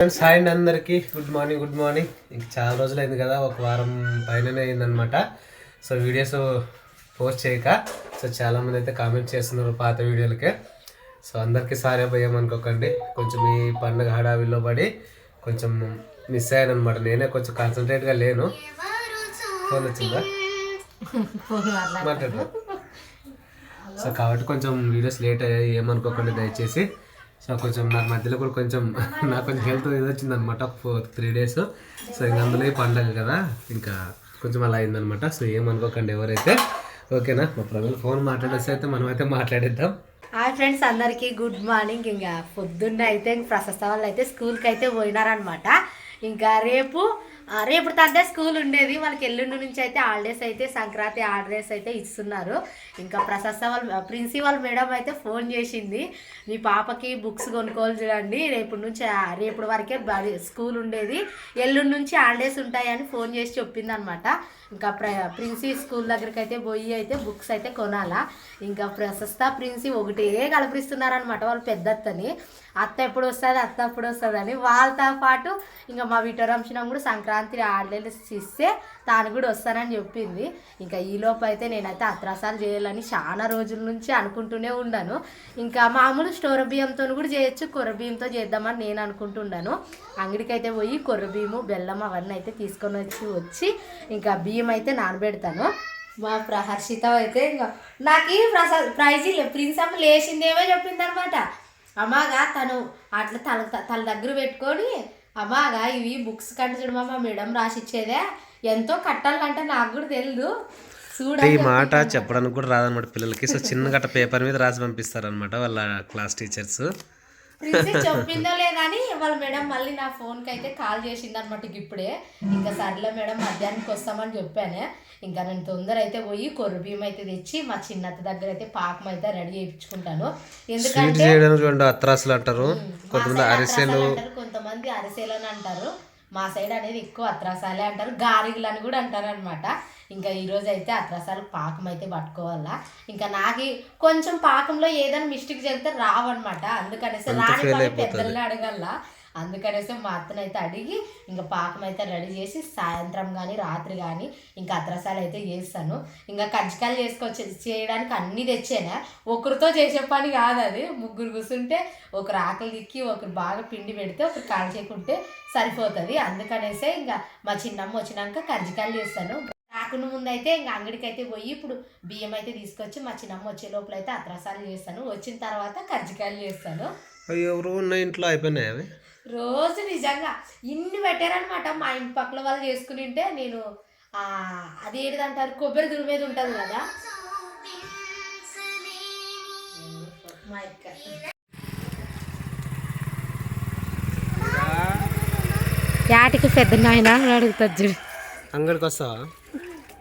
Friends hi అండి అందరికీ. Good morning good morning ఇంక చాలా రోజులైంది కదా ఒక వారం పైననే అయిందనమాట సో వీడియోస్ పోస్ట్ చేయక సో చాలామంది అయితే కామెంట్ చేస్తున్నారు పాత వీడియోలకే. సో అందరికీ సారే భయం అనుకోకండి కొంచెం ఈ పండుగ హడావిల్లో పడి కొంచెం మిస్ అయ్యాను అనమాట నేనే కొంచెం కాన్సన్ట్రేట్గా లేను. ఫోన్ వచ్చిందా? మాట్లాడరా సో కాబట్టి కొంచెం వీడియోస్ లేట్ అయ్యాయి. ఏమనుకోకండి దయచేసి. సో కొంచెం నాకు మధ్యలో కూడా కొంచెం నాకు కొంచెం హెల్త్ ఇది వచ్చింది అనమాట ఒక ఫోర్ త్రీ డేస్. సో ఇంక అందులో పండగ కదా ఇంకా కొంచెం అలా అయిందనమాట సో ఏమనుకోకండి ఎవరైతే. ఓకేనా? మా ప్రజలు ఫోన్ మాట్లాడేసి అయితే మనం అయితే మాట్లాడేద్దాం. హాయ్ ఫ్రెండ్స్ అందరికీ గుడ్ మార్నింగ్. ఇంకా పొద్దున్న అయితే ఇంక ప్రశస్త వాళ్ళు అయితే స్కూల్కి అయితే పోయినారనమాట ఇంకా రేపు ఆ, రేపు స్కూల్ ఉండేది. వాళ్ళకి ఎల్లుండి నుంచి అయితే హాలిడేస్ అయితే సంక్రాంతి హాలిడేస్ అయితే ఇస్తున్నారు. ఇంకా ప్రశస్త వాళ్ళ ప్రిన్సిపల్ మేడం అయితే ఫోన్ చేసింది. మీ పాపకి బుక్స్ కొనుక్కోవాలి చూడండి. రేపటి నుంచి రేపటి వరకే స్కూల్ ఉండేది. ఎల్లుండి నుంచి హాలిడేస్ ఉంటాయని ఫోన్ చేసి చెప్పింది అనమాట ఇంకా ప్ర ప్రిన్సీ స్కూల్ దగ్గరికి అయితే పోయి అయితే బుక్స్ అయితే కొనాలా. ఇంకా ప్రశస్త ప్రిన్సీ ఒకటే కల్పిస్తున్నారనమాట వాళ్ళు పెద్దత్తని. అత్త ఎప్పుడు వస్తుంది అత్త ఎప్పుడు వస్తుంది అని వాళ్ళతో పాటు ఇంకా మా విటరంశనం కూడా సంక్రాంతి ఆడలేదు ఇస్తే తాను కూడా వస్తానని చెప్పింది. ఇంకా ఈలోపు అయితే నేనైతే అత్రాసాలు చేయాలని చాలా రోజుల నుంచి అనుకుంటూనే ఉన్నాను ఇంకా మామూలు స్టోర్ బియ్యంతో కూడా చేయొచ్చు కొర్ర బియ్యంతో చేద్దామని నేను అనుకుంటున్నాను అంగడికి అయితే పోయి కొర్ర బియ్యము బెల్లం అవన్నీ అయితే తీసుకొని వచ్చి వచ్చి ఇంకా బియ్యం అయితే నానబెడతాను. మా ప్రహర్షిత అయితే ఇంకా నాకు ఈ ప్రస ప్రైజ్ ప్రిన్సమ్ లేచిందేమో చెప్పింది అనమాట అమ్మాగా తను అట్లా తల తల దగ్గర పెట్టుకొని అమ్మాగా ఇవి బుక్స్ కంటే చూడమా మేడం రాసిచ్చేదే. ఎంతో కట్టాలంటే నాకు కూడా తెలియదు చూడ ఈ మాట చెప్పడానికి కూడా రాదనమాట పిల్లలకి. సో చిన్న గట్ట పేపర్ మీద రాసి పంపిస్తారనమాట వాళ్ళ క్లాస్ టీచర్స్. ప్రిన్సీ చెప్పిందో లేదని వాళ్ళ మేడం మళ్ళీ నా ఫోన్కి అయితే కాల్ చేసింది అనమాట ఇప్పుడే. ఇంకా సర్లే మేడం మధ్యాహ్నానికి వస్తామని చెప్పాను. ఇంకా నేను తొందర అయితే పోయి కొర్ర బియ్యం అయితే తెచ్చి మా చిన్నత్త దగ్గర అయితే పాకం అయితే రెడీ చేయించుకుంటాను. ఎందుకంటే అత్రాసులు అంటారు. కొంతమంది అరిసెలు. కొంతమంది అరిసెలు అని అంటారు. మా సైడ్ అనేది ఎక్కువ అత్రాసాలే అంటారు. గారిగులు అని కూడా అంటారు అనమాట ఇంకా ఈ రోజు అయితే అత్రాసాలు పాకం అయితే పట్టుకోవాలా. ఇంకా నాకు కొంచెం పాకంలో ఏదైనా మిస్టేక్ జరిగితే రావన్నమాట. అందుకనేసి రాని. పెద్దల్ని అడగల అందుకనేసి మా అత్తనైతే అడిగి ఇంకా పాకం అయితే రెడీ చేసి సాయంత్రం కానీ రాత్రి కానీ ఇంకా అద్రసాలు అయితే చేస్తాను. ఇంకా కంచకాయలు చేసుకొచ్చి చేయడానికి అన్నీ తెచ్చాను? ఒకరితో చేసే పని కాదు అది. ముగ్గురు కూర్చుంటే ఒకరు ఆకలి దిక్కి ఒకరు బాగా పిండి పెడితే ఒకరు కాల్చేకుంటే సరిపోతుంది. అందుకనేసే ఇంకా మా చిన్నమ్మ వచ్చినాక కంచకాయలు చేస్తాను. రాకుండా ముందు అయితే ఇంకా అంగడికి అయితే పోయి ఇప్పుడు బియ్యం అయితే తీసుకొచ్చి మా చిన్నమ్మ వచ్చే లోపల అయితే అత్రసాలు చేస్తాను. వచ్చిన తర్వాత కజ్జికాయలు చేస్తాను. ఎవరు ఉన్న ఇంట్లో అయిపోయినాయి అవి? రోజు నిజంగా ఇన్ని పెట్టారనమాట మా ఇంటి పక్కల వాళ్ళు చేసుకుని ఉంటే నేను ఆ, అది ఏంటిదంటారు కొబ్బరి దుర్మేది ఉంటుంది కదా. మా. యాటికి పెద్ద నాయన అడుగుతుంది అంగడికి వస్తావా?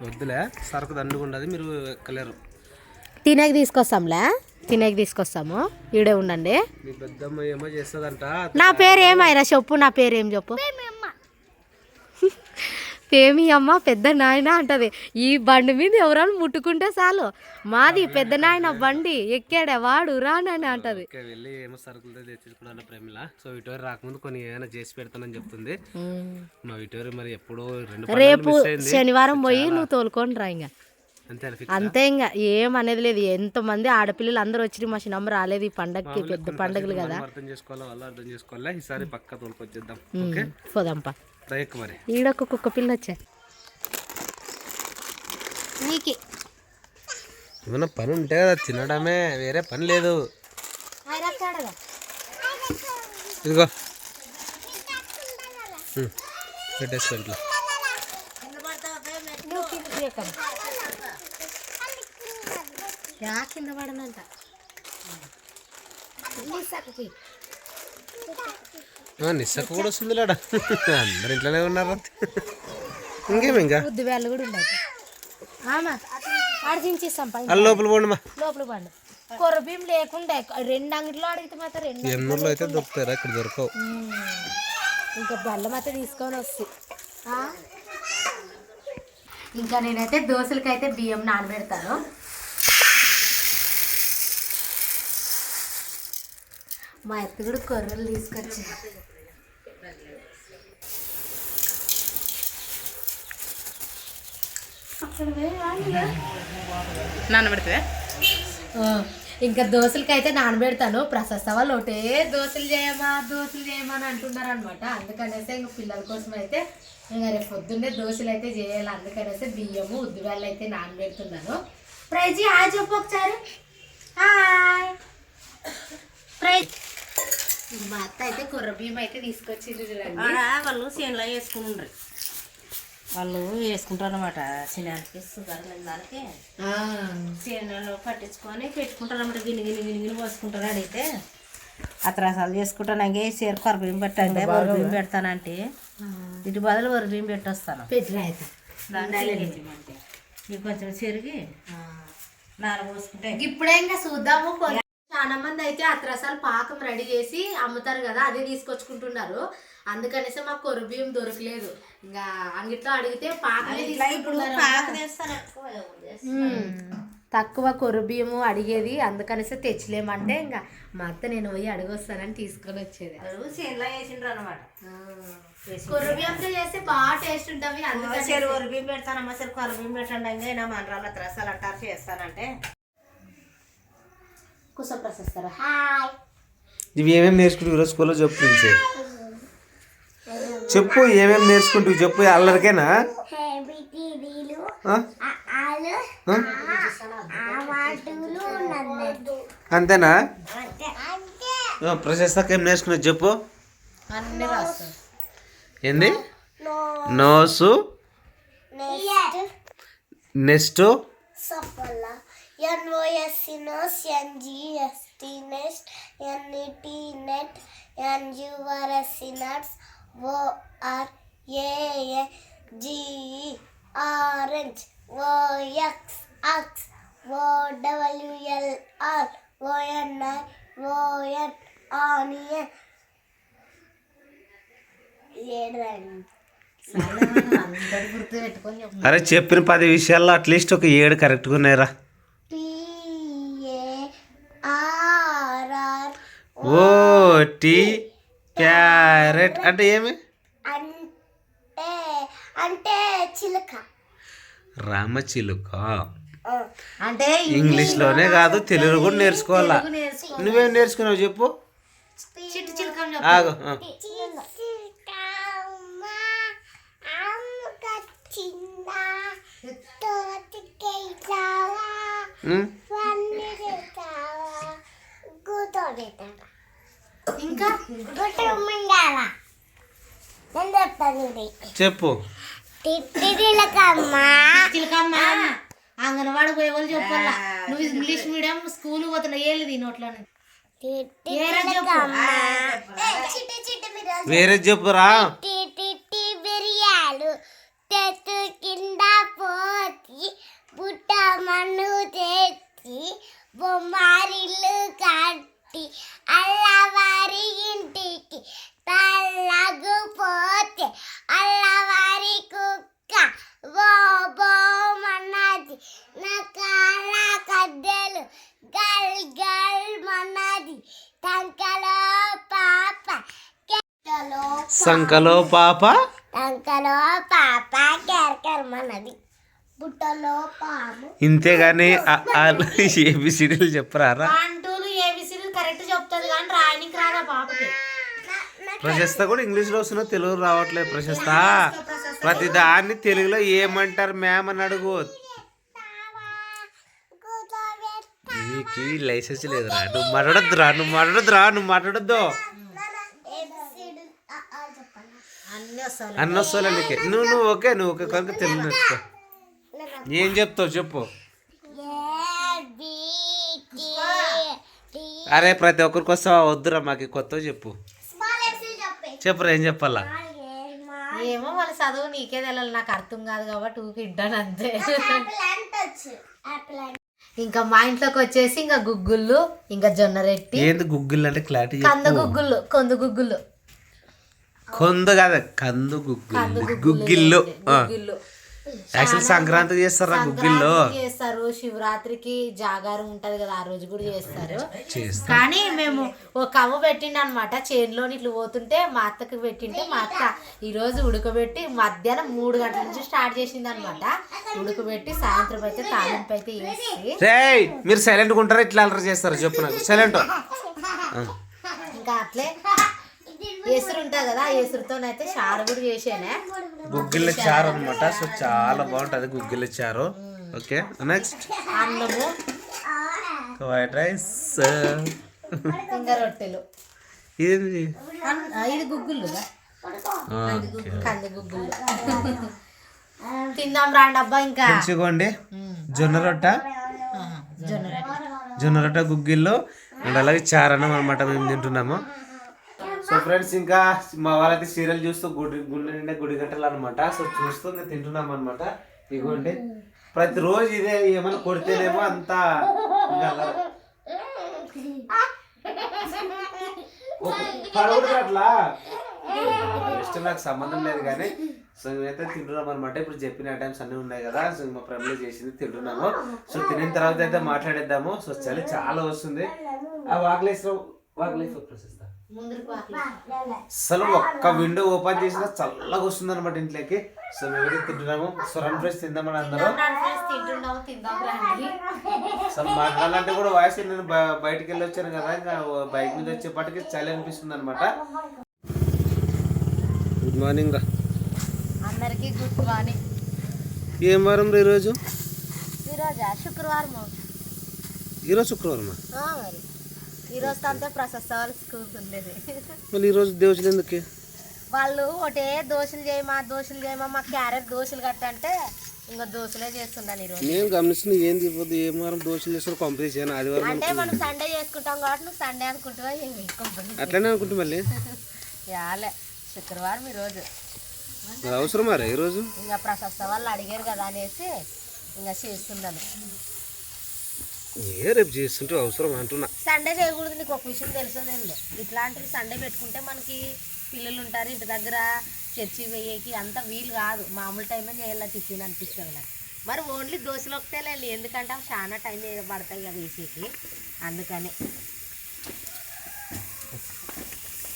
వద్దులే. సరుకు దండుగా ఉండదు. మీరు ఎక్కలేరు తినేకి తీసుకొస్తాంలే? తినేకి తీసుకొస్తాము. ఈడే ఉండండి. మీ పెద్దమ్మ ఏమో చేస్తుందంట. నా పేరు ఏమైనా చెప్పు నా పేరు ఏం చెప్పు? పేమి అమ్మ పెద్ద నాయన అంటది. ఈ బండి మీద ఎవరైనా ముట్టుకుంటే చాలు. మాది పెద్ద నాయన బండి ఎక్కాడే వాడు రానని అంటది. వెళ్ళి ఏమో సరుకులతో తెచ్చుకున్నాను ప్రేమిల. సో ఇటువరి రాకముందు కొన్ని ఏమైనా చేసి పెడతానని చెప్తుంది. మా ఇటువరి మరి ఎప్పుడో రేపు శనివారం పోయి నువ్వు తోలుకొని రా ఇంకా అంతే ఇంకా ఏం అనేది లేదు. ఎంతమంది ఆడపిల్లలు అందరూ వచ్చి మా చిన్నమ్మ రాలేదు ఈ పండగకి పెద్ద పండగలు కదా. అర్థం చేసుకోవాలా వాళ్ళు అర్థం చేసుకోవాలా? ఈసారి పక్క తోలుకొచ్చేద్దాం ఓకే? పోదాంపా. రైక్ మరి. ఈడొక కుక్క పిల్ల వచ్చా నీకి. ఏమన్నా పని ఉంటే కదా తినడమే వేరే పని లేదు. ఇదిగో. పెట్టేసుకో ఇంట్లో. యా కింద పడనంట. కూడా వస్తుంది లేడా అందరు ఇంట్లోనే ఉన్నారు? ఇంకేమి ఇంకా బుద్ధి కూడా ఉండదు ఆమా లోపల పోండి. లోపల కొర్ర లేకుండా రెండు అంగట్లో అడిగితే మాత్రం రెండు ఎన్నోళ్ళు అయితే దొరుకుతారా ఇక్కడ దొరకవు. ఇంకా బల్ల మాత్రం తీసుకొని వస్తుంది ఇంకా నేనైతే దోశలకైతే బియ్యం నానబెడతాను. మా ఎత్తుగుడు కొర్రలు తీసుకొచ్చి నానబెడతా ఇంకా దోశలకైతే నానబెడతాను. ప్రసస్త వాళ్ళు ఒకటే దోశలు చేయమా దోశలు చేయమా అని అంటున్నారు అనమాట అందుకనేసి ఇంకా పిల్లల కోసం అయితే ఇంకా రేపు పొద్దున్నే దోశలు అయితే చేయాలి. అందుకనేసి బియ్యము ఉద్దివేళ్ళు అయితే నానబెడుతున్నాను. ప్రైజ్ ఆ చెప్పు ఒకసారి. ప్రైజ్. మా అత్త అయితే కుర్ర బియ్యం అయితే తీసుకొచ్చింది చూడండి. ఆడ వాళ్ళు చేనులో వేసుకుంటారు వాళ్ళు వేసుకుంటారు అనమాట చిన్నానికి షుగర్ దానికి ఆ, చేనులో పట్టించుకొని పెట్టుకుంటారు అనమాట గిన్నె గిన్నె గిన్నె గిన్నె పోసుకుంటారు అడిగితే అత్రాసాలు చేసుకుంటాను ఇంకే సేరు కొర బియ్యం పెట్టండి వరి బియ్యం పెడతానంటే. ఇటు బదులు వరి బియ్యం పెట్టొస్తాను. పెట్టిన అయితే దానికి ఇవి కొంచెం చెరిగి నార పోసుకుంటే ఇప్పుడే ఇంకా చూద్దాము. చాలా మంది అయితే అత్రసాలు పాకం రెడీ చేసి అమ్ముతారు కదా అదే తీసుకొచ్చుకుంటున్నారు. అందుకనేసి మాకు కొరు బియ్యం దొరకలేదు. ఇంకా అంగిట్లో అడిగితే. పాక. తక్కువ కొరు బియ్యము అడిగేది అందుకనేసి తెచ్చలేమంటే ఇంకా మా అత్త నేను పోయి అడిగొస్తానని తీసుకొని వచ్చేది. చేనులో వేసిండ్రు అనమాట కొరు బియ్యంతో చేస్తే బాగా టేస్ట్ ఉంటుంది అందుకని బియ్యం పెడతానమ్మా చెరు కొర బియ్యం పెట్టండి ఇంకా నా మనరాల త్రసాలు అంటారు చేస్తానంటే. కుస ప్రశస్తారా. హాయ్. ఇవి ఏమేమి నేర్చుకుంటూ ఈరోజు స్కూల్లో చెప్పు ప్రిన్సే. చెప్పు ఏమేమి నేర్చుకుంటూ చెప్పు అల్లరికేనా? ఆ? ఆ? అంతేనా? ప్రశస్తకి ఏం నేర్చుకున్నావు చెప్పు. ఏంది? Nose. Next. Saphala N O S E nose N E S T nest N E T net N U R S E nuts O R A A G E orange O X ox O W L R O N I O N onion అరే చెప్పిన పది విషయాల్లో at least ఒక ఏడు కరెక్ట్గా ఉన్నాయిరా. O T carrot అంటే ఏమి? అంటే అంటే చిలుక. రామచిలుక. అంటే ఇంగ్లీష్లోనే కాదు తెలుగు కూడా నేర్చుకోవాలా. నేర్చుకో నువ్వేం నేర్చుకున్నావు చెప్పు? చిట్టు. ఇంకా చెప్పు. చిలకమ్మ అంగన్వాడి పోయే వాళ్ళు చెప్పాలా? నువ్వు ఇంగ్లీష్ మీడియం స్కూల్ పోతున్నావు చిట్టి చిట్టి మీరు వేరే చెప్పురా. బిర్యాలు కింద పోతి బుట్ట మన్ను తెచ్చి బొమ్మారిల్లు కట్టి అల్లవారి ఇంటికి తల్లగు పోతే అల్లవారి కుక్క. ఓ బొమ్మన్నది నా కాళ్ళ కద్దెలు గల్ గల్ మన్నది. టంకలో పాప సంకలో పాప? టంకలో పాప కేరకరమన్నది బుట్టలో పాము. ఇంతేగాని ఏబిసిడీలు చెప్పరారా? అంటూలు ఏబిసిడీలు కరెక్ట్ చెప్తుంది కానీ రాయనికి రాదా పాపకి? ప్రశస్త కూడా ఇంగ్లీష్లో వస్తున్నా తెలుగు రావట్లేదు ప్రశస్త. ప్రతి దాన్ని తెలుగులో ఏమంటారు మ్యామ్ అని అడుగు. నీకు లైసెన్స్ లేదురా. నువ్వు మాట్లాడొద్దురా నువ్వు మాట్లాడొద్దురా నువ్వు మాట్లాడొద్దు. అన్ని నీకు నువ్వు నువ్వు ఓకే నువ్వు ఒక కనుక తెలుగు నేర్చుకో. ఏం చెప్తావు చెప్పు. అరే ప్రతి ఒక్కరికి వస్తావా వద్దురా మాకు కొత్త చెప్పు. చెప్పురా ఏం చెప్పాలా? ఏమో వాళ్ళ చదువు నీకే తెలియాలి నాకు అర్థం కాదు కాబట్టి ఊకి ఇడ్డాను అంతే. ఇంకా మా ఇంట్లోకి వచ్చేసి ఇంకా గుగ్గుళ్ళు ఇంకా జొన్న రెట్టి ఏంది గుగ్గిల్ అంటే క్లారిటీ కంద గుగ్గుళ్ళు కొందు గుగ్గులు కొంద కాదు కందు గుగ్గిళ్ళు. గుగ్గిళ్ళు. యాక్చువల్ సంక్రాంతికి చేస్తారా గుగ్గిల్లో? చేస్తారు. శివరాత్రికి జాగారం ఉంటది కదా ఆ రోజు కూడా చేస్తారు. కానీ మేము ఒక కవ్వ పెట్టిండు అనమాట చేనులోని ఇట్లా పోతుంటే మా అత్తకి పెట్టింటే మా అత్త ఈ రోజు ఉడకబెట్టి మధ్యాహ్నం మూడు గంటల నుంచి స్టార్ట్ చేసింది అనమాట ఉడకబెట్టి సాయంత్రం అయితే తాలింపు అయితే వేసి మీరు సైలెంట్గా ఉంటారా? ఇట్లా అలర్ చేస్తారు? చెప్పు నాకు. సైలెంట్ ఇంకా అట్లే. ఎసురు ఉంటుంది కదా ఆ ఎసురుతోనైతే చారు కూడా చేసానే. గుగ్గిళ్ళ చారు అనమాట సో చాలా బాగుంటుంది గుగ్గిళ్ళ చారు. Okay next. అన్నము వైట్ రైస్. ఇంకా రొట్టెలు. ఇది ఇది గుగ్గులు కంది? గుగ్గులు తిందాం రాండి అబ్బా ఇంకా. మంచిగోండి జొన్న రొట్ట. ఆ, జొన్న రొట్టె. జొన్న రొట్ట గుగ్గిళ్ళు. అండ్ అలాగే చారన్నం అనమాట మేము తింటున్నాము. సో ఫ్రెండ్స్ ఇంకా మా వాళ్ళైతే సీరియల్ చూస్తూ గుడి గుండె నిండా గుడి గంటలు అనమాట సో చూస్తూ ఇంకా తింటున్నాం అనమాట ఇగోండి. ప్రతిరోజు ఇదే ఏమైనా కొడితేనేమో అంతా ఇంకా అట్లా. ఇష్టం నాకు సంబంధం లేదు కానీ సో మేమైతే తింటున్నాం అనమాట ఇప్పుడు చెప్పిన ఐటమ్స్ అన్నీ ఉన్నాయి కదా సో మా ఫ్రెండ్లీ చేసింది తింటున్నాము. సో తినిన తర్వాత అయితే మాట్లాడేద్దాము. సో చలి చాలా వస్తుంది. ఆ వాకలేసిన వాకలేసి ప్రొసెస్ అసలు ఒక్క విండో ఓపెన్ చేసినా చల్లగా వస్తుంది అనమాట ఇంట్లోకి. సో మేము తింటున్నాము. సో రన్ ఫ్రెష్ తిందామని అందరూ. అసలు మాట్లాడాలంటే కూడా వాయిస్ నేను బ- బయటికి వెళ్ళి వచ్చాను కదా ఇంకా బైక్ మీద వచ్చేపటికి చలి అనిపిస్తుంది అనమాట గుడ్ మార్నింగ్ రా. అందరికీ గుడ్ మార్నింగ్ ఏం వారం రా ఈరోజు? ఈరోజా? శుక్రవారం ఈరోజు శుక్రవారం ఆ, మరి ఈరోజు అంతే ప్రశస్త వాళ్ళ స్కూల్కి ఉండేది. మళ్ళీ ఈరోజు దేవుచులు ఎందుకు? వాళ్ళు ఒకటే దోశలు చేయమా దోశలు చేయమా మా క్యారెట్ దోశలు కట్టంటే ఇంకా దోశలే చేస్తున్నాను ఈరోజు. నేను గమనిస్తున్న ఏంది ఇప్పుడు ఏం వారం దోశలు చేస్తారు కంప్లీట్ చేయను ఆదివారం అంటే మనం సండే చేసుకుంటాం కాబట్టి నువ్వు సండే అనుకుంటున్నా ఏమి అట్లనే అనుకుంటా మళ్ళీ. యాలే శుక్రవారం ఈరోజు. మరి అవసరమా రా ఈరోజు? ఇంకా ప్రశస్త వాళ్ళు అడిగారు కదా అనేసి ఇంకా చేస్తున్నాను. ఏ రేపు చేస్తుంటే అవసరం అంటున్నా. సండే చేయకూడదు నీకు ఒక విషయం తెలుసో ఇట్లాంటివి సండే పెట్టుకుంటే మనకి పిల్లలు ఉంటారు ఇంటి దగ్గర చర్చి వేయకి అంత వీలు కాదు. మామూలు టైమే చేయాలి టిఫిన్ అనిపిస్తుంది నాకు. మరి ఓన్లీ దోశలు ఒకటే లేదు ఎందుకంటే అవి చాలా టైం పడతాయి కదా వేసేకి. అందుకని.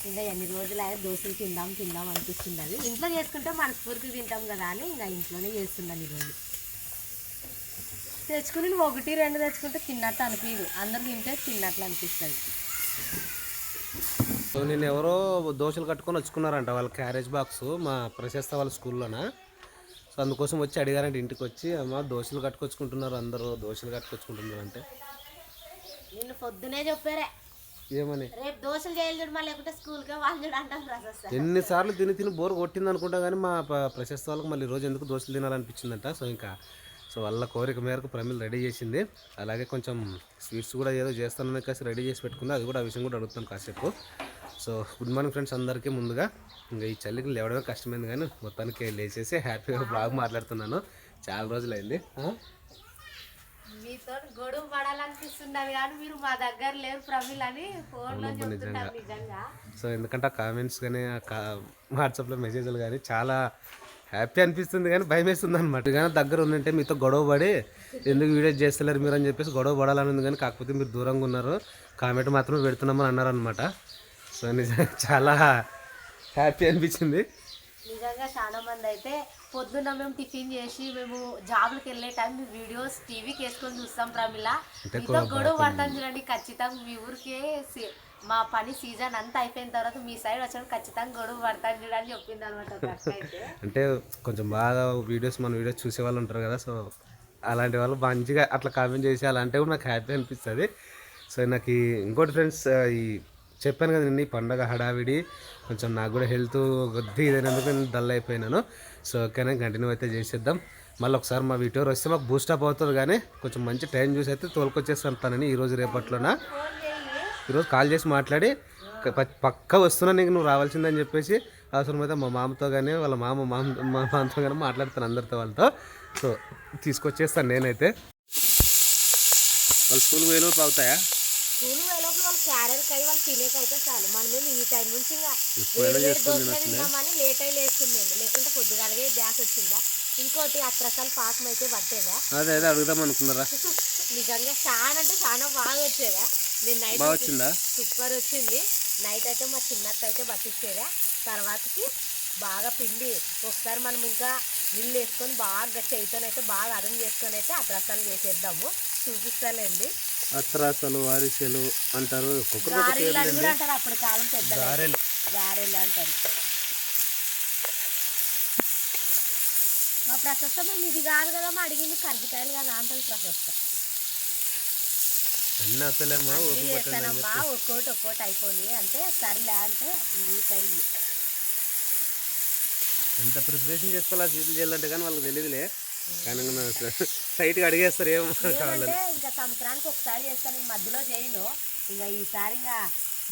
ఇంకా ఎన్ని రోజులు అయ్యా దోశలు తిందాం తిందాం అనిపిస్తుంది అది ఇంట్లో చేసుకుంటే మనస్ఫూర్తిగా తింటాం కదా అని ఇంకా ఇంట్లోనే చేస్తున్నాను ఈరోజు. తెచ్చుకుని నువ్వు ఒకటి రెండు తెచ్చుకుంటే తిన్నట్టు అనిపించదు అందరు తింటే తిన్నట్లు అనిపిస్తుంది. సో నేను ఎవరో దోశలు కట్టుకొని వచ్చుకున్నారంట వాళ్ళ క్యారేజ్ బాక్స్ మా ప్రశస్త వాళ్ళ స్కూల్లోన. సో అందుకోసం వచ్చి అడిగారంట ఇంటికి వచ్చి అమ్మ దోశలు కట్టుకొచ్చుకుంటున్నారు అందరూ దోశలు కట్టుకొచ్చుకుంటున్నారు అంటే. నిన్ను పొద్దునే చెప్పారే. ఏమని? రేపు దోశలు చేయాలి చూడు మళ్ళీ లేకుంటే స్కూల్కే వాళ్ళు చూడు అంటాం ప్రాసెస్ ఎన్నిసార్లు తిని తిని బోర్ కొట్టింది అనుకుంటా కానీ మా ప్రశస్త వాళ్ళకి మళ్ళీ రోజు ఎందుకు దోశలు తినాలనిపించిందంట. సో ఇంకా సో వాళ్ళ కోరిక మేరకు ప్రమిల్ రెడీ చేసింది. అలాగే కొంచెం స్వీట్స్ కూడా ఏదో చేస్తానని కాసి రెడీ చేసి పెట్టుకుంది. అది కూడా ఆ విషయం కూడా అడుగుతాను కాసేపు. సో గుడ్ మార్నింగ్ ఫ్రెండ్స్ అందరికీ ముందుగా. ఇంకా ఈ చలికి లేవడమే కష్టమైంది కానీ మొత్తానికి లేచేసి హ్యాపీగా బాగా మాట్లాడుతున్నాను. చాలా రోజులైంది. ఆ? మీతో గొడవ పడాలనిపిస్తున్నది కానీ మీరు మా దగ్గర లేరు ప్రమిల్ అని ఫోన్లో చెప్తున్నారు నిజంగా. సో ఎందుకంటే ఆ కామెంట్స్ కానీ వాట్సాప్లో మెసేజ్లు కానీ చాలా హ్యాపీ అనిపిస్తుంది కానీ భయం వేస్తుంది అనమాట కానీ దగ్గర ఉందంటే మీతో గొడవ పడి ఎందుకు వీడియో చేస్తలేరు మీరు అని చెప్పేసి గొడవ పడాలని ఉంది కానీ కాకపోతే మీరు దూరంగా ఉన్నారు. కామెంట్ మాత్రం పెడుతున్నామని అన్నారు అనమాట సో నిజంగా చాలా హ్యాపీ అనిపించింది. నిజంగా చాలా మంది అయితే పొద్దున్న మేము టిఫిన్ చేసి మేము జాబ్లకు వెళ్ళే టైం మీ వీడియోస్ టీవీకి వేసుకొని చూస్తాం ప్రమిళ మీతో గొడవ పడతాం చూడండి ఖచ్చితంగా మీ ఊరికే మా పని సీజన్ అంతా అయిపోయిన తర్వాత మీ సైడ్ వచ్చినప్పుడు ఖచ్చితంగా గొడవ పడతాను చూడని చెప్పింది అనమాట అంటే కొంచెం బాగా వీడియోస్ మన వీడియోస్ చూసే వాళ్ళు ఉంటారు కదా సో అలాంటి వాళ్ళు మంచిగా అట్లా కామెంట్ చేసి అలా కూడా నాకు హ్యాపీ అనిపిస్తుంది. సో నాకు ఈ ఇంకోటి ఫ్రెండ్స్ ఈ చెప్పాను కదా నిన్న ఈ పండగ హడావిడి కొంచెం నాకు కూడా హెల్త్ కొద్ది ఇదైనందుకు నేను డల్ అయిపోయినాను. సో ఓకేనా కంటిన్యూ అయితే చేసేద్దాం. మళ్ళీ ఒకసారి మా వీడియో వస్తే మాకు బూస్టప్ అవుతుంది కానీ కొంచెం మంచి టైం చూసి అయితే తోలుకొచ్చేస్తాను తనని ఈరోజు రేపట్లోన. ఈరోజు కాల్ చేసి మాట్లాడి పక్కా వస్తున్నా నీకు నువ్వు రావాల్సిందని చెప్పేసి అవసరమైతే మా మామతో కానీ వాళ్ళ మామ మామ మా మామతో కానీ మాట్లాడతాను అందరితో వాళ్ళతో. సో తీసుకొచ్చేస్తాను నేనైతే. వాళ్ళు స్కూల్ వేలోపు అవుతాయా? స్కూల్ వెళ్ళినప్పుడు వాళ్ళు క్యారెట్ కై వాళ్ళు తినేకైతే చాలు. మనమేమి ఈ టైం నుంచి ఇంకా లేట్ అయి లేస్తుంది లేకుంటే పొద్దుగాలగే గ్యాస్ వచ్చిందా? ఇంకోటి అత్రసాలు పాకం అయితే పట్టేదా? అదే అదే అడుగుదాం అనుకున్నారా నిజంగా చాలా అంటే చాలా బాగా వచ్చేదా? నేను నైట్ వచ్చిందా? సూపర్ వచ్చింది. నైట్ అయితే మా చిన్నత్త అయితే పట్టించేదా? తర్వాతకి బాగా పిండి ఒకసారి మనం ఇంకా నీళ్ళు వేసుకొని బాగా చేతితోనైతే బాగా అదం చేసుకొని అయితే అత్రసాలు చేసేద్దాము. చూపిస్తానండి అత్రాసలు అరిసెలు అంటారు. గారెలు అప్పుడు కాలం గారెలు. గారెలు అంటారు. ప్రశస్త మేము ఇది కాదు కదా అడిగింది కర్జికాయలు కదా అంటారు ప్రశస్త. చేస్తానమ్మా ఒక్కోటి ఒక్కోటి అయిపోయి అంటే సర్లే అంటే నీకైంది. ఎంత ప్రిపరేషన్ చేసుకోవాలా స్వీట్లు చేయాలంటే కానీ వాళ్ళకి తెలియదులే. కానీ సైట్గా అడిగేస్తారు ఏమో ఇంకా సంవత్సరానికి ఒకసారి చేస్తాను మధ్యలో చేయను. ఇంకా ఈసారి ఇంకా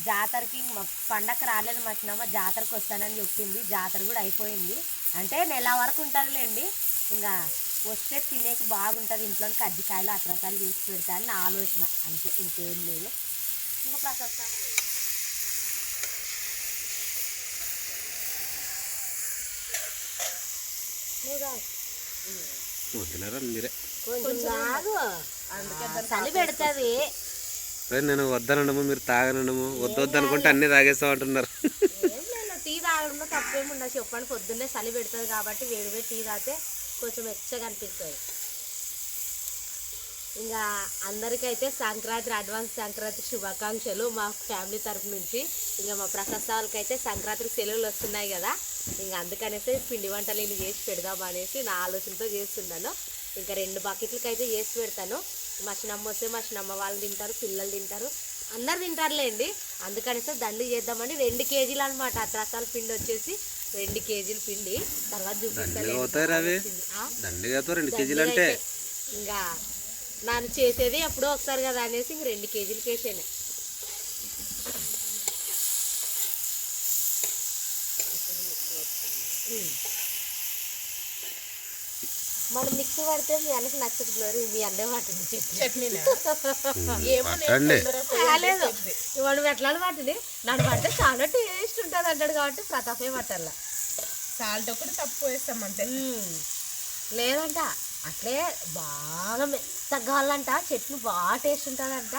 జాతరకి ఇంక పండగ రాలేదు మా చిన్నమ్మ జాతరకు వస్తానని చెప్పింది. జాతర కూడా అయిపోయింది. అంటే నెల వరకు ఉంటుందిలేండి. ఇంకా వస్తే తినేకి బాగుంటుంది. ఇంట్లో కజ్జికాయలు అత్రసాలు చేసి పెడతా అని నా ఆలోచన. అంతే ఇంకేం లేదు. ఇంకా కాదు. చలి పెడుతుంది. నేను వద్దనడము మీరు తాగనడము. వద్దు వద్దు అనుకుంటే అన్నీ తాగేస్తా టీ తాగడంలో తప్పేమి ఉండదు చెప్పండి. పొద్దున్నే చలి పెడుతుంది కాబట్టి వేడి వేడి టీ తాగితే కొంచెం ఎచ్చగా అనిపిస్తుంది. ఇంకా అందరికైతే సంక్రాంతి అడ్వాన్స్ సంక్రాంతి శుభాకాంక్షలు మా ఫ్యామిలీ తరపు నుంచి. ఇంకా మా ప్రశస్తాలకి అయితే సంక్రాంతికి సెలవులు వస్తున్నాయి కదా. ఇంకా అందుకనేసి పిండి వంటలు ఇన్ని చేసి పెడదాం అనేసి నా ఆలోచనతో చేస్తున్నాను. ఇంకా రెండు బకెట్లకి అయితే చేసి పెడతాను. మా చిన్నమ్మ వస్తే మా చిన్నమ్మ వాళ్ళు తింటారు పిల్లలు తింటారు. అందరు తింటారులేండి అందుకనేసి దండి చేద్దామని రెండు కేజీలు అనమాట అత్రసాల పిండి వచ్చేసి రెండు కేజీల పిండి. తర్వాత చూపిస్తాను రెండు కేజీలు అంటే. ఇంకా నాన్న చేసేది ఎప్పుడో ఒకసారి కదా అనేసి ఇంక రెండు కేజీలు వేసాను మనం మిక్సీ పడితే మీ అన్నకి నచ్చదు గ్లోరీ మీ అన్నే పట్టింది చట్నీ. లేదు వాడు ఎట్లా పట్టింది. నన్ను పడితే చాలా టేస్ట్ ఉంటుంది అంటాడు కాబట్టి ప్రతాపే పట్టాల సాల్ట్ ఒకటి తక్కువ వేస్తాం అంతే. మ్మ్. లేదంట అట్లే బాగా మెత్తగా కావాలంట చట్నీ బాగా టేస్ట్ ఉంటుందంట.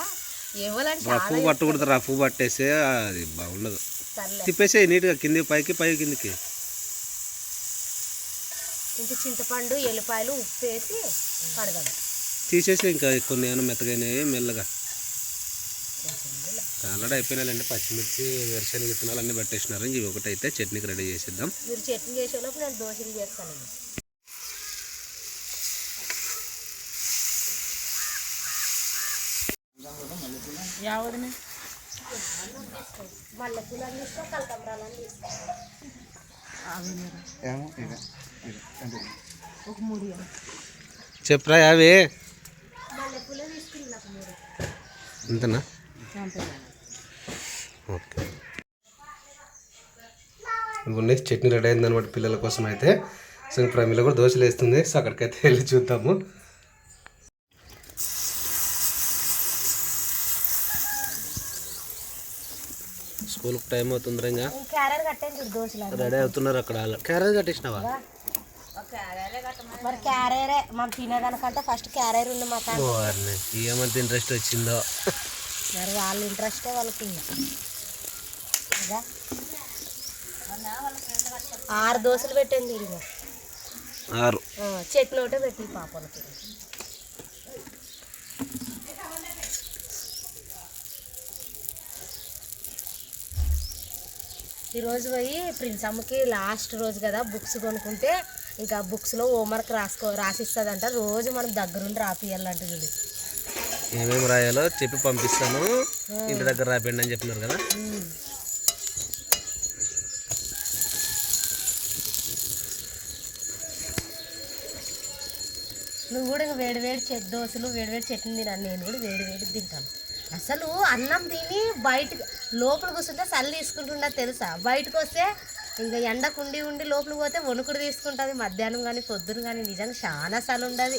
రఫ్ చాలా పట్టకూడదు రఫ్ పట్టేస్తే అది బాగుండదు సర్లే. తిప్పేసేయి నీట్గా కింది పైకి పై కిందికి. ఇంక చింతపండు ఎల్లిపాయలు ఉప్పు వేసి కడగాలి. తీసేసి ఇంకా కొన్ని ఏమైనా మెత్తగైనాయి మెల్లగా. ఆల్రెడీ అయిపోయినాయండి పచ్చిమిర్చి వేరుశనగ విత్తనాలు అన్నీ పట్టేసినారు. ఇంక ఒకటి అయితే చట్నీకి రెడీ చేసేద్దాం. మీరు చట్నీ చేసేలోపు నేను దోశలు చేస్తాను. యావదనే? మల్లెపూలు అన్ని ఇస్తా మూడు ఇవ్వండి. చెప్పరా అవి అంతేనా ఓకే. ఇవన్నీ చట్నీ రెడీ అయింది అనమాట పిల్లల కోసం అయితే. సో ప్రమిల కూడా దోశలు వేస్తుంది. సో అక్కడికైతే వెళ్ళి చూద్దాము. స్కూల్కి టైం అవుతుంది క్యారెట్ రెడీ అవుతున్నారు అక్కడ క్యారేజ్ కట్టేసినావా? మరి క్యారేరే మనం తినేదానికంటే ఫస్ట్ క్యారేర్ ఉంది మా ఏమంత ఇంట్రెస్ట్ వచ్చిందో. మరి వాళ్ళ ఇంట్రెస్టే వాళ్ళకి ఆరు దోశలు పెట్టండి ఇదిగో ఆరు. ఆ, చట్నీ ఒకటే పెట్టి పాపలకి. ఈరోజు పోయి ప్రిన్స్ అమ్మకి లాస్ట్ రోజు కదా బుక్స్ కొనుక్కుంటే ఇంకా బుక్స్లో హోంవర్క్ రాసుకో రాసిస్తుందంట. రోజు మనం దగ్గరుండి రాపియాలంట వీళ్ళు ఏమేమి రాయాలో చెప్పి పంపిస్తాను. ఇంటి దగ్గర రాపండి అని చెప్పినారు కదా. నువ్వు కూడా ఇంకా వేడి వేడి చెట్ దోశలు వేడి వేడి చట్నీ తినాను. నేను కూడా వేడి వేడి తింటాను. అసలు అన్నం తిని బయటకు లోపల కూర్చుంటే చల్లి తీసుకుంటుందా తెలుసా? బయటకు వస్తే ఇంకా ఎండకు ఉండి ఉండి లోపలికి పోతే వణుకుడు తీసుకుంటుంది. మధ్యాహ్నం కానీ పొద్దున కానీ నిజంగా చాలా చలి ఉండదు.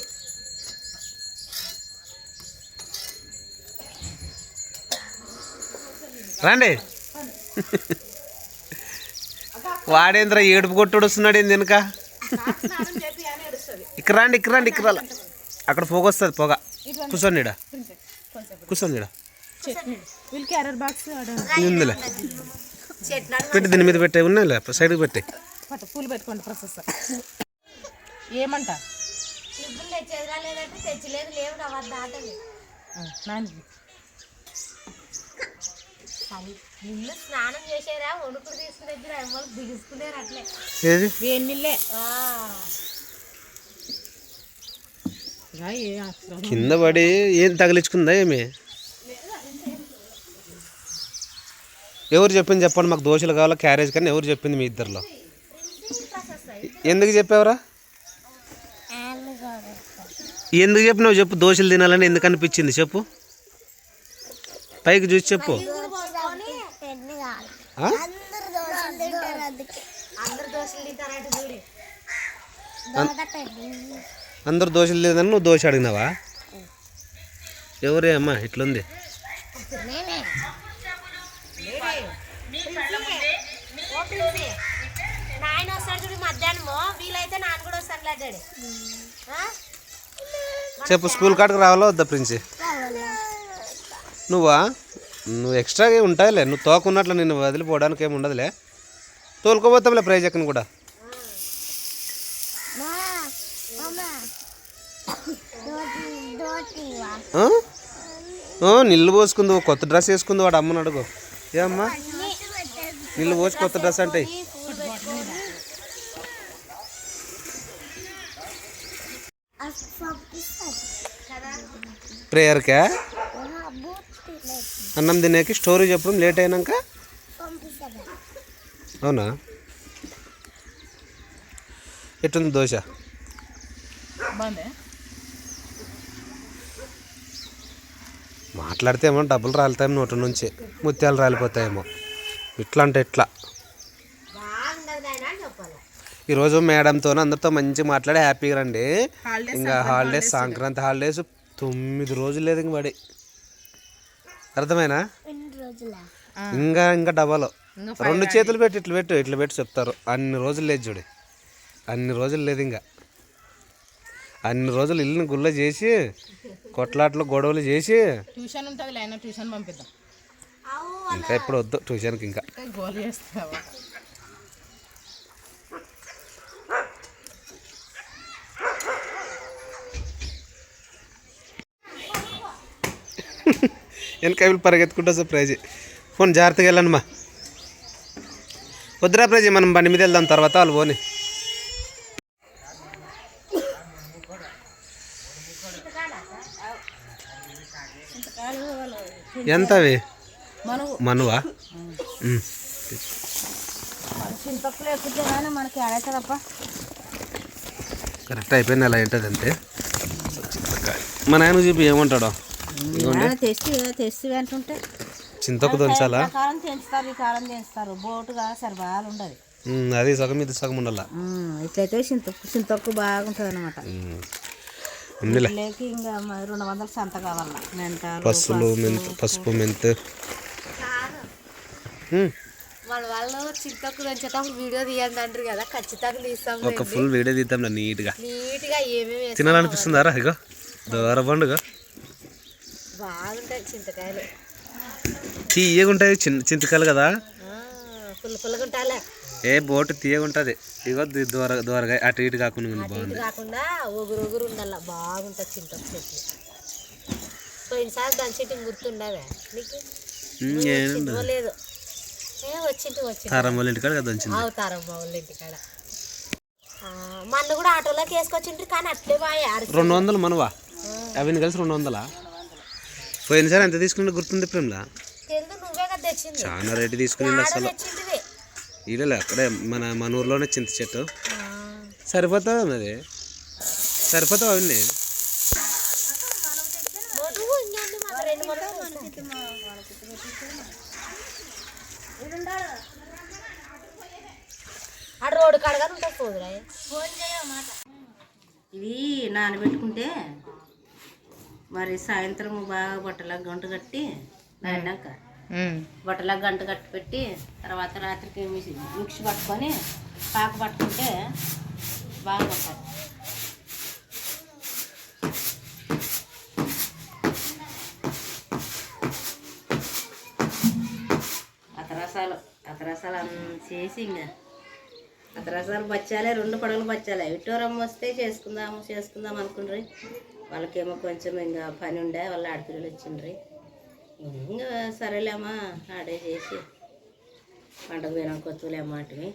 రండి. వాడేంద్ర ఏడుపు కొట్టుడు వస్తున్నాడు ఏంది వెనుక? ఇక్కడ రండి ఇక్కడ రండి ఇక్కడ. అక్కడ పొగ వస్తుంది పొగ. కూర్చోండి కూర్చోండి ఈడ. పెట్టి దీని మీద పెట్టే ఉన్నాయిలే సైడ్కి పెట్టే. పూలు పెట్టుకోండి ప్రొసెస్ ఏమంట? నాన్న స్నానం చేసేరా వణుకుడు తీసుకుని దగ్గర అమ్మలు బిగుసుకునేరు అట్లే వేడి నీళ్ళే. కింద పడి ఏం తగిలించుకుందా ఏమి? ఎవరు చెప్పింది చెప్పండి మాకు దోశలు కావాలా క్యారేజ్ కానీ ఎవరు చెప్పింది మీ ఇద్దరిలో? ఎందుకు చెప్పావురా? ఎందుకు చెప్పినావు చెప్పు దోశలు తినాలని ఎందుకు అనిపించింది చెప్పు. పైకి చూసి చెప్పు? అందరు దోశలు లేదని నువ్వు దోశ అడిగినావా? ఎవరే అమ్మా ఇట్లుంది నేనే నాయన వస్తాడు చూడు మధ్యాహ్నము వీలైతే నాన్న కూడా వస్తాను లాగాడు చెప్పు స్కూల్ కాడికి రావాలా వద్దా ప్రిన్సి? నువ్వా? నువ్వు ఎక్స్ట్రాగా ఉంటాయిలే. నువ్వు తోకున్నట్లు నిన్ను వదిలిపోవడానికి ఏమి ఉండదులే. తోలుకోపోతాంలే ప్రైజ్ ఎక్కని కూడా. నీళ్ళు పోసుకుందు కొత్త డ్రెస్ వేసుకుంది వాడు అమ్మని అడుగు. ఏ అమ్మా నీళ్ళు పోసి కొత్త డ్రెస్ అంటే? ప్రేయర్కా అన్నం తినేకి స్టోరీ చెప్పడం లేట్ అయినాక? అవునా? ఎట్టుంది దోశ? మాట్లాడితే ఏమో డబ్బులు రాలుతాయి నోటి నుంచి. ముత్యాలు రాలిపోతాయేమో. ఇట్లా అంటే చెప్పాలి? ఈరోజు మేడంతో అందరితో మంచిగా మాట్లాడి హ్యాపీగా రండి. ఇంకా హాలిడేస్ సంక్రాంతి హాలిడేస్ తొమ్మిది రోజులు లేదు ఇంక పడి అర్థమైనా? ఎన్ని రోజుల? ఇంకా ఇంకా డబల్. రెండు చేతులు పెట్టి ఇట్లా పెట్టు ఇట్లా పెట్టి చెప్తారు. అన్ని రోజులు లేదు చూడు. అన్ని రోజులు లేదు ఇంకా. అన్ని రోజులు ఇల్లుని గుల్ల చేసి కొట్లాట్లు గొడవలు చేసి. ట్యూషన్ ఉంటుంది ట్యూషన్ పంపిద్దాం. ఇంకా ఇప్పుడు వద్దు ట్యూషన్కి ఇంకా. గోల్ చేస్తావా వెనక వీళ్ళు పరిగెత్తుకుంటా సార్ ప్రైజ్. ఫోన్ జాగ్రత్తగా వెళ్ళండి మా. వద్దురా ప్రైజ్ మనం బండి మీద వెళ్దాం తర్వాత వాళ్ళు పోని. ఎంత అవి మనం మనువా కరెక్ట్ అయిపోయింది అలా ఏంటది అంతే మా నాయన చూపి ఏమంటాడో? తెస్తి తెస్తి అంటుంటే. చింతకు దంచాలా? కాలం తెంచుతారు ఈ కాలం తెంచుతారు. బోటుగా సరి బాగా ఉండదు. అది సగం ఇది సగం ఉండాల? ఇట్లయితే చింతొక్కు చింతొక్కు బాగుంటుంది అనమాట లేకి ఇంకా రెండు వందల సంత కావాల? మెంతాలు పసులు మెంతు పసుపు మెంతు. మన వాళ్ళు చింతకు పెంచేటప్పుడు వీడియో తీయండి అంటారు కదా ఖచ్చితంగా తీస్తాం ఒక ఫుల్ వీడియో తీద్దాం నీట్గా. నీట్గా ఏమేమి తినాలనిపిస్తుందా రా ఇగో? దూర పండుగ. బాగుంటాయి చింతకాయలు. తీయగా ఉంటాయి చిన్న చింతకాయలు కదా? ఆ, పుల్ల ఉంటాలే ఏ బోటు తీయగా ఉంటుంది ఇగో దూర దూరగా అటు ఇటు కాకుండా బాగుంది. కాకుండా ఒగురు ఒగురు ఉండాల బాగుంటుంది చింతకు చెట్టు పోయినసారి దాని చెట్టు గుర్తుండవే నీకు? లేదు? ఏ వచ్చింది వచ్చింది తారం వాళ్ళ ఇంటికాడ కదా దంచింది అవుతారు మా వాళ్ళ ఇంటికాడ. ఆ, మొన్న కూడా ఆటోలోకి వేసుకొచ్చిండ్రు కానీ అట్లే అరిసి రెండు వందలు మనవా? అవి కలిసి రెండు వందలా? పోయినసారి ఎంత తీసుకుంటే గుర్తుంది ప్రేమలా? చాలా రేటు తీసుకుని అసలు. ఈడలే అక్కడే మన మన ఊర్లోనే చింత చెట్టు. సరిపోతుందా మరి? సరిపోతావు అవన్నీ? మరి సాయంత్రం బాగా బట్టల గంట కట్టి నాడినాక బట్టల గంట కట్టి పెట్టి తర్వాత రాత్రికి మిక్స్ పట్టుకొని పాక పట్టుకుంటే బాగా పట్టాలి అతరసాలు అతరసాలు చేసి ఇంకా అతరసాలు బచ్చాలే రెండు పడవలు బచ్చాలే. విట్టూరమ్మ వస్తే చేసుకుందాము చేసుకుందాం అనుకుండ్రి. వాళ్ళకేమో కొంచెం ఇంకా పని ఉండే వాళ్ళ ఆడపిల్లలు వచ్చిండ్రి. ఇంకా సరేలేమ్మా ఆడే చేసి పంటకు పోయినా కొత్తలేమో అటువి.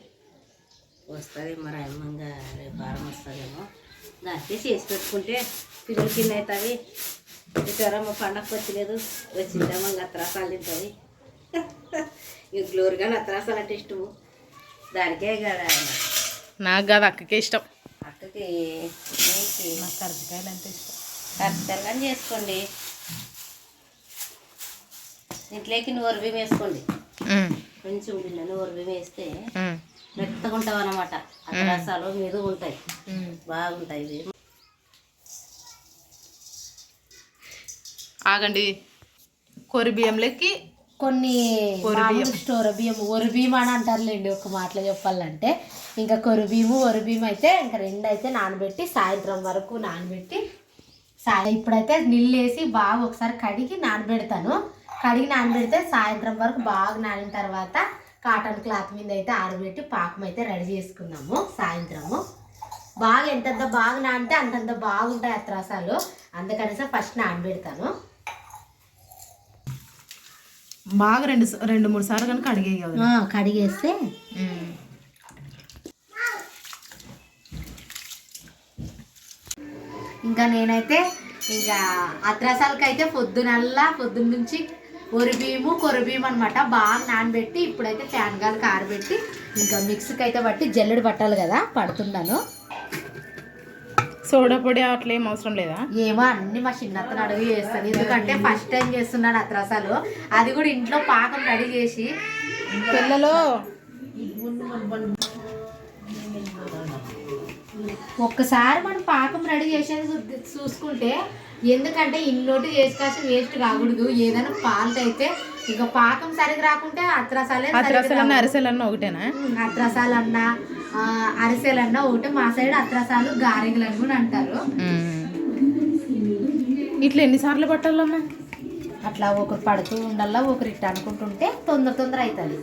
వస్తుందేమో రాయమ్మంగా రేపు వారం వస్తుందేమో. దానికి చేసి పెట్టుకుంటే పిల్లలు కింద అవుతుంది ఇటువరమ్మ పండగకు వచ్చలేదు వచ్చిందేమో ఇంకా అత్రాసాలు తింటుంది. ఇంక గ్లోరిగా అత్రాసాలు అంటే ఇష్టము. దానికే కదా నాకు కాదు అక్కకే ఇష్టం. అక్కకి కరపకాయలు అంటే ఇష్టం. కరెక్ట్ చేసుకోండి. ఇంట్లోకి నూరు బియ్యం వేసుకోండి కొంచెం బిన్న నూరు బియ్యం వేస్తే మెత్తగా ఉంటావు అనమాట అత్రాసాలు మీద ఉంటాయి. బాగుంటాయి. ఇవి ఆగండి. కొరి బియ్యంలోకి కొన్ని స్టోర్ బియ్యం ఒరి బియ్యం అని అంటారులేండి ఒక మాటలో చెప్పాలంటే. ఇంకా కొరు బియ్యము ఒరి బియ్యం అయితే ఇంకా రెండు అయితే నానబెట్టి సాయంత్రం వరకు నానబెట్టి సాయ ఇప్పుడైతే నీళ్ళు వేసి బాగా ఒకసారి కడిగి నానబెడతాను. కడిగి నానబెడితే సాయంత్రం వరకు బాగా నానిన తర్వాత కాటన్ క్లాత్ మీద అయితే ఆరబెట్టి పాకం అయితే రెడీ చేసుకున్నాము సాయంత్రము. బాగా ఎంతంత బాగా నానితే అంతంత బాగుంటాయి అత్రాసాలు. అందుకనేసి ఫస్ట్ నానబెడతాను. బాగా రెండు రెండు మూడు సార్లు కనుక ఆ, కడిగేస్తే. ఇంకా నేనైతే ఇంకా అద్రసాలకి అయితే పొద్దునల్లా పొద్దున్న నుంచి ఒరి బియ్యము కొరి బియ్యం అనమాట బాగా నానబెట్టి ఇప్పుడైతే ఫ్యాన్ గాలికి ఆరబెట్టి ఇంకా మిక్సీకి అయితే బట్టి జల్లెడు పట్టాలి కదా పడుతున్నాను సోడా పొడి అట్లా ఏం అవసరం లేదా? ఏమో అన్ని మా చిన్నత్తను అడుగు చేస్తాను ఎందుకంటే ఫస్ట్ టైం చేస్తున్నాను అత్రసాలు అది కూడా ఇంట్లో పాకం రెడీ చేసి పిల్లలు? ఒక్కసారి మనం పాకం రెడీ చేసేది చూసుకుంటే ఎందుకంటే ఇన్నోటి చేసుకోవాల్సి వేస్ట్ కాకూడదు. ఏదైనా పాలతో అయితే ఇక పాకం సరిగ్గా రాకుంటే అత్రసాలే అత్రసలన్న అరిసెలన్న ఒకటేనా? అత్రసాలన్నా అరిసెలన్నా ఒకటి మా సైడ్ అత్రసాలు గారెలు అని కూడా అంటారు. ఇట్లా ఎన్నిసార్లు పట్టాలమ్మా? అట్లా ఒకరు పడుతూ ఉండాలా ఒకరు ఇట్లా అనుకుంటుంటే తొందర తొందర అవుతుంది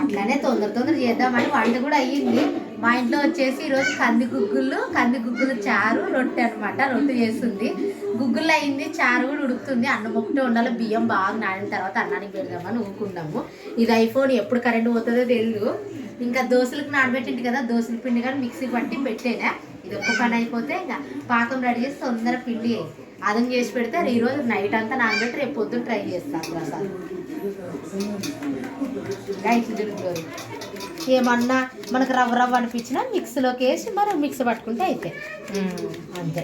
అట్లానే తొందర తొందర చేద్దామని వంట కూడా అయ్యింది. మా ఇంట్లో వచ్చేసి ఈరోజు కంది గుగ్గులు కంది గుగ్గులు చారు రొట్టె అనమాట రొట్టె చేస్తుంది. గుగ్గులు అయింది చారు కూడా ఉడుకుతుంది. అన్నం ఒకటే ఉండాలి బియ్యం బాగా నానిన తర్వాత అన్నానికి పెడదామని ఊరుకున్నాము. ఇది అయిపోయి ఎప్పుడు కరెంట్ పోతుందో తెలియదు ఇంకా దోశలకు నానబెట్టింది కదా దోశల పిండి కానీ మిక్సీ పట్టి పెట్టేనా? ఇది ఒక్క పని అయిపోతే ఇంకా పాకం రెడీ చేసి తొందర పిండి అదం చేసి పెడితే ఈ రోజు నైట్ అంతా నానబెట్టి రేపు పొద్దున్న ట్రై చేస్తాను ప్రసాద్. తిరుగుతుంది ఏమన్నా మనకు రవ్వ రవ్వ అనిపించినా మిక్సీలోకి వేసి మరి మిక్సీ పట్టుకుంటే అయితే అంతే.